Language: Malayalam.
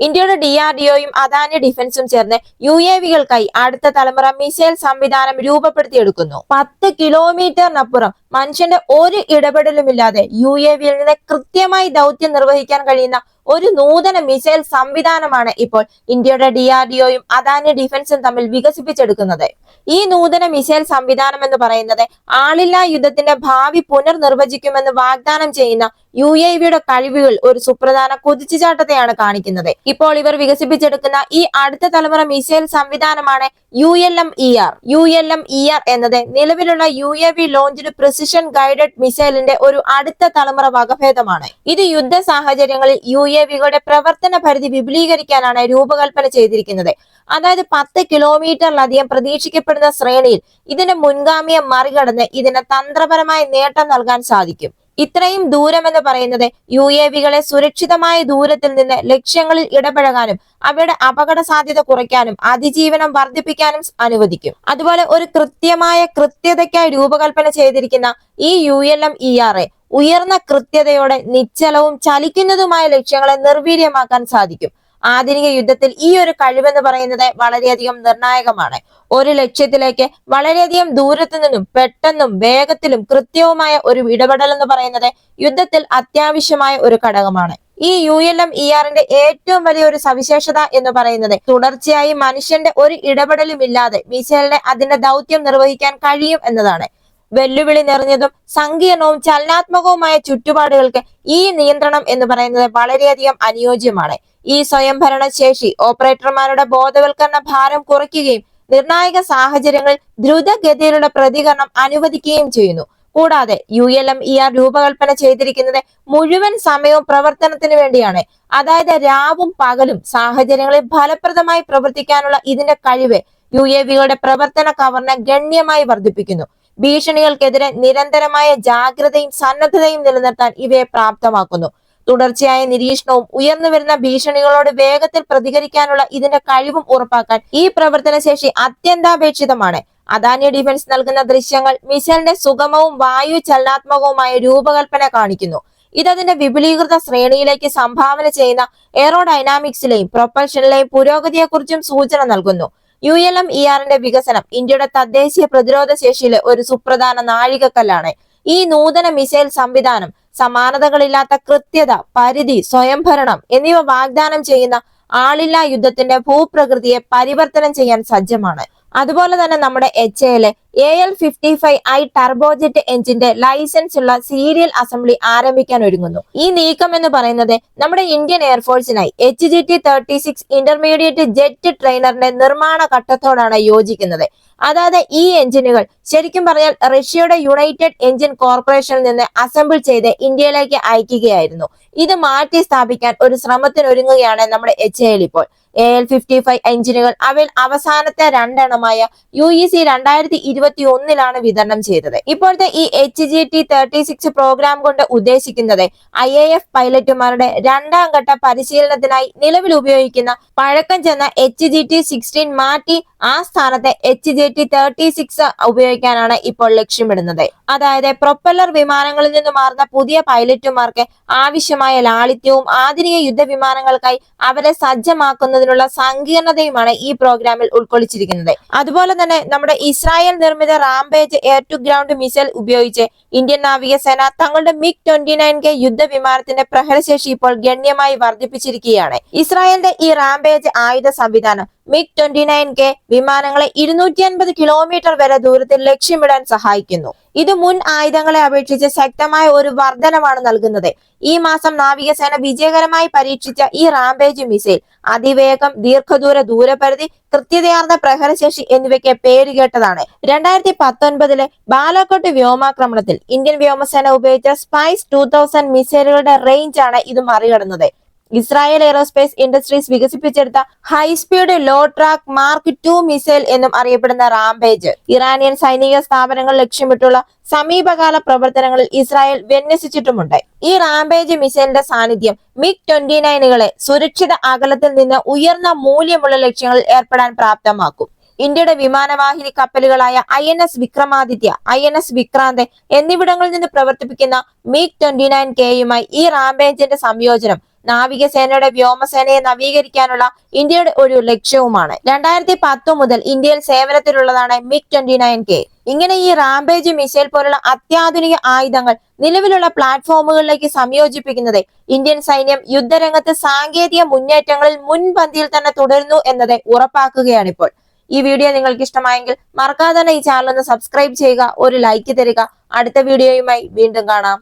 ഇന്ത്യയുടെ ഡി ആർ ഡി ഒയും അദാനി ഡിഫൻസും ചേർന്ന് യു എ വികൾക്കായി അടുത്ത തലമുറ മിസൈൽ സംവിധാനം രൂപപ്പെടുത്തിയെടുക്കുന്നു. പത്ത് കിലോമീറ്ററിനപ്പുറം മനുഷ്യന്റെ ഒരു ഇടപെടലുമില്ലാതെ യു എ വിയിൽ നിന്ന് കൃത്യമായി ദൗത്യം നിർവഹിക്കാൻ കഴിയുന്ന ഒരു നൂതന മിസൈൽ സംവിധാനമാണ് ഇപ്പോൾ ഇന്ത്യയുടെ ഡി ആർ ഡി ഒയും അദാനി ഡിഫൻസും തമ്മിൽ വികസിപ്പിച്ചെടുക്കുന്നത്. ഈ നൂതന മിസൈൽ സംവിധാനം എന്ന് പറയുന്നത് ആളില്ലാ യുദ്ധത്തിന്റെ ഭാവി പുനർനിർവചിക്കുമെന്ന് വാഗ്ദാനം ചെയ്യുന്ന യു എ വിയുടെ കഴിവുകൾ ഒരു സുപ്രധാന കുതിച്ചുചാട്ടത്തെയാണ് കാണിക്കുന്നത്. ഇപ്പോൾ ഇവർ വികസിപ്പിച്ചെടുക്കുന്ന ഈ അടുത്ത തലമുറ മിസൈൽ സംവിധാനമാണ് U L M E R. U L M E R എന്നത് നിലവിലുള്ള U A V launched precision guided മിസൈലിന്റെ ഒരു അടുത്ത തലമുറ വകഭേദമാണ്. ഇത് യുദ്ധ സാഹചര്യങ്ങളിൽ യു എ വികളുടെ പ്രവർത്തന പരിധി വിപുലീകരിക്കാനാണ് രൂപകൽപ്പന ചെയ്തിരിക്കുന്നത്. അതായത് പത്ത് കിലോമീറ്ററിലധികം പ്രതീക്ഷിക്കപ്പെടുന്ന ശ്രേണിയിൽ ഇതിന്റെ മുൻഗാമിയെ മറികടന്ന് ഇതിന് തന്ത്രപരമായ നേട്ടം നൽകാൻ സാധിക്കും. ഇത്രയും ദൂരമെന്ന് പറയുന്നത് യു എ വികളെ സുരക്ഷിതമായ ദൂരത്തിൽ നിന്ന് ലക്ഷ്യങ്ങളിൽ ഇടപഴകാനും അവയുടെ അപകട സാധ്യത കുറയ്ക്കാനും അതിജീവനം വർദ്ധിപ്പിക്കാനും അനുവദിക്കും. അതുപോലെ ഒരു കൃത്യമായ കൃത്യതയ്ക്കായി രൂപകൽപ്പന ചെയ്തിരിക്കുന്ന ഈ U L M E R A ഉയർന്ന കൃത്യതയോടെ നിശ്ചലവും ചലിക്കുന്നതുമായ ലക്ഷ്യങ്ങളെ നിർവീര്യമാക്കാൻ സാധിക്കും. ആധുനിക യുദ്ധത്തിൽ ഈ ഒരു കഴിവെന്ന് പറയുന്നത് വളരെയധികം നിർണായകമാണ്. ഒരു ലക്ഷ്യത്തിലേക്ക് വളരെയധികം ദൂരത്തു നിന്നും പെട്ടെന്നും വേഗത്തിലും കൃത്യവുമായ ഒരു ഇടപെടൽ എന്ന് പറയുന്നത് യുദ്ധത്തിൽ അത്യാവശ്യമായ ഒരു ഘടകമാണ്. ഈ യു എൽ എം ഇ ആറിന്റെ ഏറ്റവും വലിയ ഒരു സവിശേഷത എന്ന് പറയുന്നത് തുടർച്ചയായി മനുഷ്യന്റെ ഒരു ഇടപെടലുമില്ലാതെ മിസൈലിനെ അതിന്റെ ദൗത്യം നിർവഹിക്കാൻ കഴിയും എന്നതാണ്. വെല്ലുവിളി നിറഞ്ഞതും സങ്കീർണവും ചലനാത്മകവുമായ ചുറ്റുപാടുകൾക്ക് ഈ നിയന്ത്രണം എന്ന് പറയുന്നത് വളരെയധികം അനുയോജ്യമാണ്. ഈ സ്വയംഭരണ ശേഷി ഓപ്പറേറ്റർമാരുടെ ബോധവൽക്കരണ ഭാരം കുറയ്ക്കുകയും നിർണായക സാഹചര്യങ്ങളിൽ ദ്രുതഗതിയിലുള്ള പ്രതികരണം അനുവദിക്കുകയും ചെയ്യുന്നു. കൂടാതെ U L M E R രൂപകൽപ്പന ചെയ്തിരിക്കുന്നത് മുഴുവൻ സമയവും പ്രവർത്തനത്തിന് വേണ്ടിയാണ്. അതായത് രാവും പകലും സാഹചര്യങ്ങളിൽ ഫലപ്രദമായി പ്രവർത്തിക്കാനുള്ള ഇതിന്റെ കഴിവ് യു എ വികളുടെ പ്രവർത്തന കവറിന് ഗണ്യമായി വർദ്ധിപ്പിക്കുന്നു. ഭീഷണികൾക്കെതിരെ നിരന്തരമായ ജാഗ്രതയും സന്നദ്ധതയും നിലനിർത്താൻ ഇവയെ പ്രാപ്തമാക്കുന്നു. തുടർച്ചയായ നിരീക്ഷണവും ഉയർന്നു വരുന്ന ഭീഷണികളോട് വേഗത്തിൽ പ്രതികരിക്കാനുള്ള ഇതിന്റെ കഴിവും ഉറപ്പാക്കാൻ ഈ പ്രവർത്തനശേഷി അത്യന്താപേക്ഷിതമാണ്. അദാനി ഡിഫൻസ് നൽകുന്ന ദൃശ്യങ്ങൾ മിസൈലിന്റെ സുഗമവും വായു ചലനാത്മകവുമായ രൂപകൽപ്പന കാണിക്കുന്നു. ഇത് അതിന്റെ വിപുലീകൃത ശ്രേണിയിലേക്ക് സംഭാവന ചെയ്യുന്ന എയറോഡൈനാമിക്സിലെയും പ്രൊപ്പൽഷനിലെയും പുരോഗതിയെക്കുറിച്ചും സൂചന നൽകുന്നു. യു എൽ എം ഇ ആറിന്റെ വികസനം ഇന്ത്യയുടെ തദ്ദേശീയ പ്രതിരോധ ശേഷിയിലെ ഒരു സുപ്രധാന നാഴികക്കല്ലാണ്. ഈ നൂതന മിസൈൽ സംവിധാനം സമാനതകളില്ലാത്ത കൃത്യത പരിധി സ്വയംഭരണം എന്നിവ വാഗ്ദാനം ചെയ്യുന്ന ആളില്ലാ യുദ്ധത്തിന്റെ ഭൂപ്രകൃതിയെ പരിവർത്തനം ചെയ്യാൻ സജ്ജമാണ്. അതുപോലെ തന്നെ നമ്മുടെ എച്ച് എയിലെ A L fifty five I turbojet എഞ്ചിന്റെ ലൈസൻസ് ഉള്ള സീരിയൽ അസംബ്ലി ആരംഭിക്കാൻ ഒരുങ്ങുന്നു. ഈ നീക്കം എന്ന് പറയുന്നത് നമ്മുടെ Indian എയർഫോഴ്സിനായി H J T thirty six intermediate jet ട്രെയിനറിന്റെ നിർമ്മാണ ഘട്ടത്തോടാണ് യോജിക്കുന്നത്. അതായത് ഈ എഞ്ചിനുകൾ ശരിക്കും പറഞ്ഞാൽ റഷ്യയുടെ യുണൈറ്റഡ് എഞ്ചിൻ കോർപ്പറേഷനിൽ നിന്ന് അസംബിൾ ചെയ്ത് ഇന്ത്യയിലേക്ക് അയക്കുകയായിരുന്നു. ഇത് മാറ്റി സ്ഥാപിക്കാൻ ഒരു ശ്രമത്തിനൊരുങ്ങുകയാണ് നമ്മുടെ എച്ച് എൽ ഇപ്പോൾ. എ എൽ ഫിഫ്റ്റി ഫൈവ് എഞ്ചിനുകൾ അവയിൽ അവസാനത്തെ രണ്ടെണ്ണമായ യു ഇ സി രണ്ടായിരത്തി ഇരുപത്തി ഒന്നിലാണ് വിതരണം ചെയ്തത്. ഇപ്പോഴത്തെ ഈ H J T thirty six programme കൊണ്ട് ഉദ്ദേശിക്കുന്നത് ഐ എ എഫ് പൈലറ്റുമാരുടെ രണ്ടാം ഘട്ട പരിശീലനത്തിനായി നിലവിൽ ഉപയോഗിക്കുന്ന പഴക്കം ചെന്ന എച്ച് ജി ടി സിക്സ്റ്റീൻ മാറ്റി ആ സ്ഥാനത്തെ H J T thirty six ഉപയോഗിക്കാനാണ് ഇപ്പോൾ ലക്ഷ്യമിടുന്നത്. അതായത് പ്രൊപ്പല്ലർ വിമാനങ്ങളിൽ നിന്ന് മാറുന്ന പുതിയ പൈലറ്റുമാർക്ക് ആവശ്യമായ ലാളിത്യവും ആധുനിക യുദ്ധ വിമാനങ്ങൾക്കായി അവരെ സജ്ജമാക്കുന്നതിനുള്ള സങ്കീർണതയുമാണ് ഈ പ്രോഗ്രാമിൽ ഉൾക്കൊള്ളിച്ചിരിക്കുന്നത്. അതുപോലെ തന്നെ നമ്മുടെ ഇസ്രായേൽ നിർമ്മിത rampage air to ground missile ഉപയോഗിച്ച് ഇന്ത്യൻ നാവികസേന തങ്ങളുടെ മിഗ് ട്വന്റി നയൻ കെ യുദ്ധ വിമാനത്തിന്റെ പ്രഹരശേഷി ഇപ്പോൾ ഗണ്യമായി വർദ്ധിപ്പിച്ചിരിക്കുകയാണ്. ഇസ്രായേലിന്റെ ഈ റാംപേജ് ആയുധ സംവിധാനം മിഗ് ട്വന്റി നയൻ കെ വിമാനങ്ങളെ ഇരുന്നൂറ്റി അൻപത് കിലോമീറ്റർ വരെ ദൂരത്തിൽ ലക്ഷ്യമിടാൻ സഹായിക്കുന്നു. ഇത് മുൻ ആയുധങ്ങളെ അപേക്ഷിച്ച് ശക്തമായ ഒരു വർധനമാണ് നൽകുന്നത്. ഈ മാസം നാവികസേന വിജയകരമായി പരീക്ഷിച്ച ഈ റാംപേജ് മിസൈൽ അതിവേഗം ദീർഘദൂര ദൂരപരിധി കൃത്യതയാർന്ന പ്രഹരശേഷി എന്നിവയ്ക്ക് പേരുകേട്ടതാണ്. രണ്ടായിരത്തി പത്തൊൻപതിലെ ബാലാക്കോട്ട് വ്യോമാക്രമണത്തിൽ ഇന്ത്യൻ വ്യോമസേന ഉപയോഗിച്ച സ്പൈസ് ടൂ തൗസൻഡ് മിസൈലുകളുടെ റേഞ്ചാണ് ഇത് മറികടന്നത്. ഇസ്രായേൽ എയ്റോസ്പേസ് ഇൻഡസ്ട്രീസ് വികസിപ്പിച്ചെടുത്ത high speed low track mark two missile എന്നും അറിയപ്പെടുന്ന റാംപേജ് ഇറാനിയൻ സൈനിക സ്ഥാപനങ്ങൾ ലക്ഷ്യമിട്ടുള്ള സമീപകാല പ്രവർത്തനങ്ങളിൽ ഇസ്രായേൽ വിന്യസിച്ചിട്ടുമുണ്ട്. ഈ റാംപേജ് മിസൈലിന്റെ സാന്നിധ്യം മിഗ് ട്വന്റി നയനുകളെ സുരക്ഷിത അകലത്തിൽ നിന്ന് ഉയർന്ന മൂല്യമുള്ള ലക്ഷ്യങ്ങളിൽ ഏർപ്പെടാൻ പ്രാപ്തമാക്കും. ഇന്ത്യയുടെ വിമാനവാഹിനി കപ്പലുകളായ I N S Vikramaditya I N S Vikrant എന്നിവിടങ്ങളിൽ നിന്ന് പ്രവർത്തിപ്പിക്കുന്ന മിഗ് ട്വന്റി നയൻ കെയുമായി ഈ റാംബേജിന്റെ സംയോജനം നാവികസേനയുടെ വ്യോമസേനയെ നവീകരിക്കാനുള്ള ഇന്ത്യയുടെ ഒരു ലക്ഷ്യവുമാണ്. രണ്ടായിരത്തി പത്ത് മുതൽ ഇന്ത്യയിൽ സേവനത്തിലുള്ളതാണ് മിഗ് ട്വന്റി നയൻ കെ. ഇങ്ങനെ ഈ റാംബേജ് മിസൈൽ പോലുള്ള അത്യാധുനിക ആയുധങ്ങൾ നിലവിലുള്ള പ്ലാറ്റ്ഫോമുകളിലേക്ക് സംയോജിപ്പിക്കുന്നത് ഇന്ത്യൻ സൈന്യം യുദ്ധരംഗത്ത് സാങ്കേതിക മുന്നേറ്റങ്ങളിൽ മുൻപന്തിയിൽ തന്നെ തുടരുന്നു എന്നത് ഉറപ്പാക്കുകയാണിപ്പോൾ. ഈ വീഡിയോ നിങ്ങൾക്ക് ഇഷ്ടമായെങ്കിൽ മറക്കാതെ തന്നെ ഈ ചാനൽ ഒന്ന് സബ്സ്ക്രൈബ് ചെയ്യുക ഒരു ലൈക്ക് തരിക. അടുത്ത വീഡിയോയുമായി വീണ്ടും കാണാം.